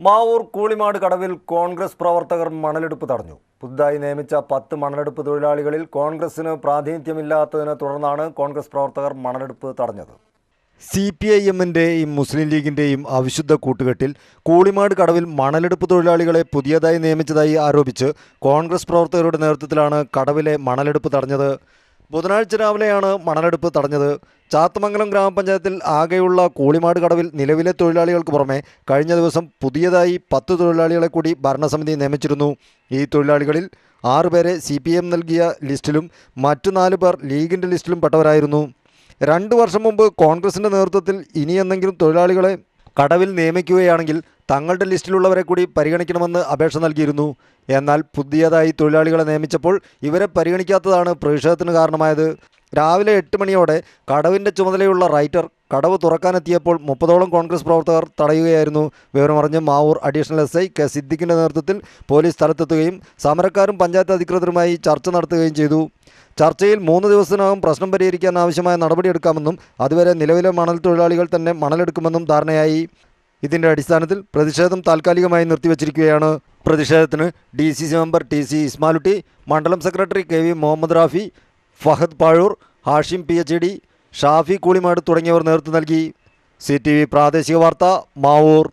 മാവൂർ കൂളിമാട് കടവിൽ കോൺഗ്രസ് പ്രവർത്തകർ മണലെടുപ്പ് തടഞ്ഞു. പുതുതായി നിയമിച്ച പത്ത് മണലെടുപ്പ് തൊഴിലാളികളിൽ കോൺഗ്രസിന് പ്രാതിനിധ്യമില്ലാത്തതിനെ തുടർന്നാണ് കോൺഗ്രസ് പ്രവർത്തകർ മണലെടുപ്പ് തടഞ്ഞത്. സി പി ഐ എമ്മിന്റെയും മുസ്ലിം ലീഗിന്റെയും അവിശുദ്ധ കൂട്ടുകെട്ടിൽ കൂളിമാട് കടവിൽ മണലെടുപ്പ് തൊഴിലാളികളെ പുതിയതായി നിയമിച്ചതായി ആരോപിച്ച് കോൺഗ്രസ് പ്രവർത്തകരുടെ നേതൃത്വത്തിലാണ് കടവിലെ മണലെടുപ്പ് തടഞ്ഞത്. ബുധനാഴ്ച രാവിലെയാണ് മണലെടുപ്പ് തടഞ്ഞത്. ചാത്തമംഗലം ഗ്രാമപഞ്ചായത്തിൽ ആകെയുള്ള കൂളിമാട് കടവിൽ നിലവിലെ തൊഴിലാളികൾക്ക് പുറമെ കഴിഞ്ഞ ദിവസം പുതിയതായി പത്ത് തൊഴിലാളികളെ കൂടി ഭരണസമിതി നിയമിച്ചിരുന്നു. ഈ തൊഴിലാളികളിൽ ആറുപേരെ സി പി എം നൽകിയ ലിസ്റ്റിലും മറ്റു നാല് പേർ ലീഗിന്റെ ലിസ്റ്റിലും പെട്ടവരായിരുന്നു. രണ്ട് വർഷം മുമ്പ് കോൺഗ്രസിന്റെ നേതൃത്വത്തിൽ ഇനിയെന്തെങ്കിലും തൊഴിലാളികളെ കടവിൽ നിയമിക്കുകയാണെങ്കിൽ തങ്ങളുടെ ലിസ്റ്റിലുള്ളവരെ കൂടി പരിഗണിക്കണമെന്ന് അപേക്ഷ നൽകിയിരുന്നു. എന്നാൽ പുതിയതായി തൊഴിലാളികളെ നിയമിച്ചപ്പോൾ ഇവരെ പരിഗണിക്കാത്തതാണ് പ്രതിഷേധത്തിന് കാരണമായത്. രാവിലെ എട്ട് മണിയോടെ കടവിന്റെ ചുമതലയുള്ള റൈറ്റർ കടവ് തുറക്കാനെത്തിയപ്പോൾ മുപ്പതോളം കോൺഗ്രസ് പ്രവർത്തകർ തടയുകയായിരുന്നു. വിവരമറിഞ്ഞ് Mavoor additional S I K സിദ്ദിഖിന്റെ നേതൃത്വത്തിൽ പോലീസ് സ്ഥലത്തെത്തുകയും സമരക്കാരും പഞ്ചായത്ത് അധികൃതരുമായി ചർച്ച നടത്തുകയും ചെയ്തു. ചർച്ചയിൽ മൂന്ന് ദിവസത്തിനകം പ്രശ്നം പരിഹരിക്കാൻ ആവശ്യമായ നടപടിയെടുക്കാമെന്നും അതുവരെ നിലവിലെ മണൽ തൊഴിലാളികൾ തന്നെ മണലെടുക്കുമെന്നും ധാരണയായി. ഇതിന്റെ അടിസ്ഥാനത്തിൽ പ്രതിഷേധം താൽക്കാലികമായി നിർത്തിവച്ചിരിക്കുകയാണ്. പ്രതിഷേധത്തിന് D C C member T C Ismalutty മണ്ഡലം secretary K V Muhammad Rafi Fahad Pazhoor Hashim P H D Shafi Koolimad തുടങ്ങിയവർ നേതൃത്വം നൽകി. സി ടി വി പ്രാദേശിക വാർത്ത മാവൂർ.